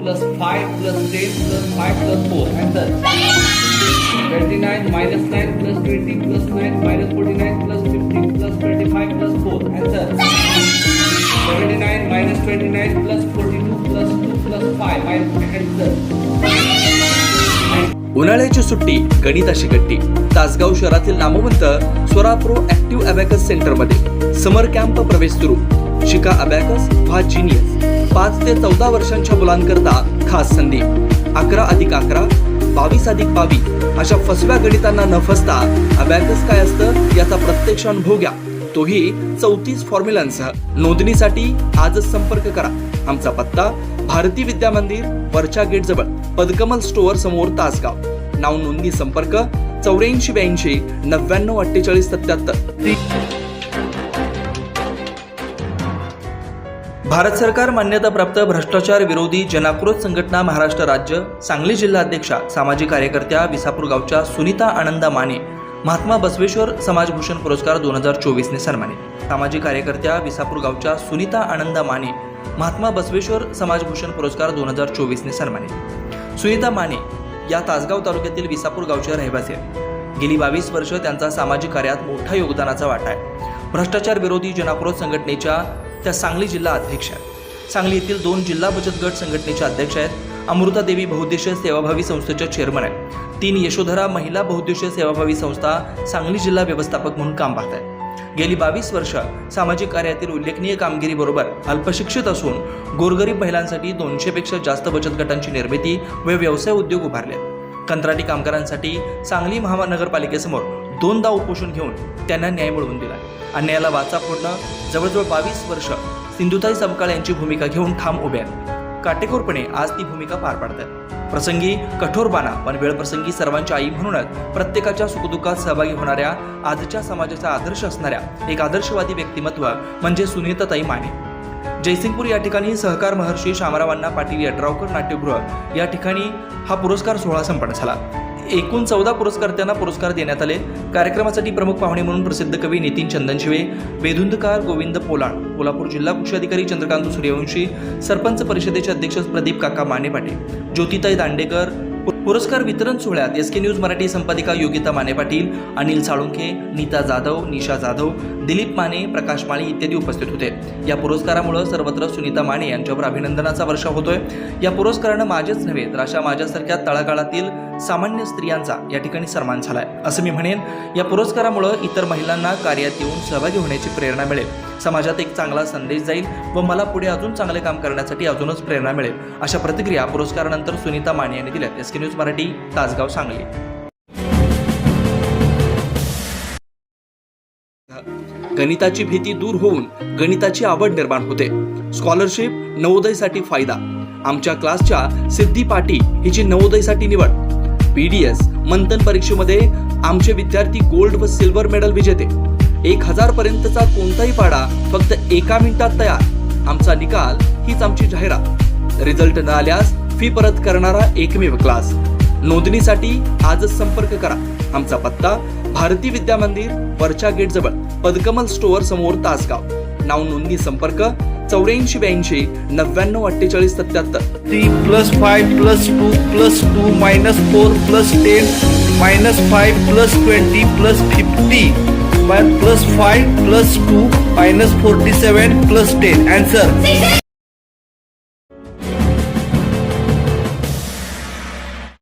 Plus five plus ten plus five plus four and twenty nine minus nine plus twenty plus nine minus forty nine plus fifteen plus twenty five plus four and twenty nine minus twenty nine plus forty two plus two plus five minus उन्हाळ्याची सुट्टी गणित अशी गट्टी. तासगाव शहरातील नामवंत स्वराप्रो active abacus सेंटरमध्ये समर camp प्रवेश सुरू. शिका अबॅकस व्हा जिनियस पाच ते चौदा वर्षांच्या मुलांकरता खास संधी. अकरा अधिक अकरा बावीस अधिक बावीस अशा फसव्या गणितांना न फसता अबॅकस काय असतं याचा प्रत्यक्ष अनुभव घ्या. तोही चौतीस फॉर्म्युलांसह. नोंदणीसाठी आजच संपर्क करा. आमचा पत्ता भारती विद्या मंदिर वरच्या गेट जवळ पदकमल स्टोअर समोर तासगाव. नाव नोंदणी संपर्क चौऱ्याऐंशी ब्याऐंशी नव्याण्णव अठ्ठेचाळीस सत्याहत्तर. भारत सरकार मान्यताप्राप्त भ्रष्टाचार विरोधी जनाक्रोश संघटना महाराष्ट्र राज्य सांगली जिल्हा अध्यक्षा सामाजिक कार्यकर्त्या विसापूर गावच्या सुनीता आनंदा माने महात्मा बसवेश्वर समाजभूषण पुरस्कार दोन हजार चोवीसने सन्मानित. सामाजिक कार्यकर्त्या विसापूर गावच्या सुनीता आनंदा माने महात्मा बसवेश्वर समाजभूषण पुरस्कार दोन हजार चोवीसने सन्मानित. सुनीता माने या तासगाव तालुक्यातील विसापूर गावच्या रहिवासी आहेत. गेली बावीस वर्ष त्यांचा सामाजिक कार्यात मोठा योगदानाचा वाटा आहे. भ्रष्टाचार विरोधी जनाक्रोश संघटनेच्या त्या सांगली जिल्हा अध्यक्ष आहेत. सांगली येथील दोन जिल्हा बचत गट संघटनेच्या अध्यक्ष आहेत. अमृता देवी बहुद्देशीय सेवाभावी संस्थेच्या चेअरमन आहेत. तीन यशोधरा महिला बहुद्देशीय सेवाभावी संस्था सांगली जिल्हा व्यवस्थापक म्हणून काम पाहत आहेत गेली बावीस वर्ष सामाजिक कार्यातील उल्लेखनीय कामगिरीबरोबर अल्पशिक्षित असून गोरगरीब महिलांसाठी दोनशेपेक्षा जास्त बचत गटांची निर्मिती व व्यवसाय उद्योग उभारले आहेत. कंत्राटी कामगारांसाठी सांगली महानगरपालिकेसमोर दोनदा उपोषण घेऊन त्यांना न्याय मिळवून दिला. अन्यायाला वाचा फोडणं जवळजवळ बावीस वर्ष सिंधुताई समकाळ यांची भूमिका घेऊन ठाम उभ्या काटेकोरपणे आज ती भूमिका पार पाडतात. प्रसंगी कठोर बाणा पण वेळप्रसंगी सर्वांच्या आई म्हणूनच प्रत्येकाच्या सुखदुःखात सहभागी होणाऱ्या आजच्या समाजाचा आदर्श असणाऱ्या एक आदर्शवादी व्यक्तिमत्व म्हणजे सुनीताताई माने. जयसिंगपूर या ठिकाणी सहकार महर्षी शामरावांना पाटील यड्रावकर नाट्यगृह या ठिकाणी हा पुरस्कार सोहळा संपन्न झाला. एकूण चौदा पुरस्कर्त्यांना पुरस्कार देण्यात आले. कार्यक्रमासाठी प्रमुख पाहुणे म्हणून प्रसिद्ध कवी नितीन चंदनशिवे वेधुंदकार गोविंद पोलाण कोल्हापूर जिल्हा कृषी चंद्रकांत सूर्यवंशी सरपंच परिषदेचे अध्यक्ष प्रदीप काका माने पाटील ज्योतिताई दांडेकर पुरस्कार वितरण सोहळ्यात एस के न्यूज मराठी संपादिका योगिता माने पाटील अनिल साळुंखे नीता जाधव निशा जाधव दिलीप माने प्रकाश माळी इत्यादी उपस्थित होते. या पुरस्कारामुळे सर्वत्र सुनीता माने यांच्यावर अभिनंदनाचा वर्षा होतोय. या पुरस्कारानं माझेच नव्हे तर अशा माझ्यासारख्या तळागाळातील सामान्य स्त्रियांचा या ठिकाणी सन्मान झालाय. असं मी म्हणेन या पुरस्कारामुळं इतर महिलांना कार्यात येऊन सहभागी होण्याची प्रेरणा मिळेल. समाजात एक चांगला संदेश जाईल व मला पुढे अजून चांगले काम करण्यासाठी अजूनच प्रेरणा मिळेल. अशा प्रतिक्रिया पुरस्कारानंतर सुनीता माने यांनी दिल्या S K news Marathi Tasgaon Sangli. गणिताची भीती दूर होऊन गणिताची आवड निर्माण होते. स्कॉलरशिप नवोदयसाठी फायदा. आमच्या क्लासच्या सिद्धी पाटी हिची नवोदयसाठी निवड. पीडीएस मंथन परीक्षेमध्ये आमचे विद्यार्थी गोल्ड व सिल्वर मेडल विजेते. एक हजार पर्यंतचा कोणताही पाडा फक्त एका मिनिटात तयार. आमचा निकाल हीच आमची जाहिरात. रिझल्ट न आल्यास फी परत करणारा एकमेव क्लास नोंदणीसाठी आजच संपर्क करा. आमचा पत्ता भारती विद्या मंदिर वरच्या गेट जवळ पदकमल स्टोअर समोर तासगाव. नाव नोंदणी संपर्क चौऱ्याऐंशी ब्याऐंशी नव्याण्णव अठ्ठेचाळीस सत्याहत्तर. Three plus five plus two plus two minus four plus ten minus five plus twenty plus fifty number plus five plus two minus forty seven plus ten answer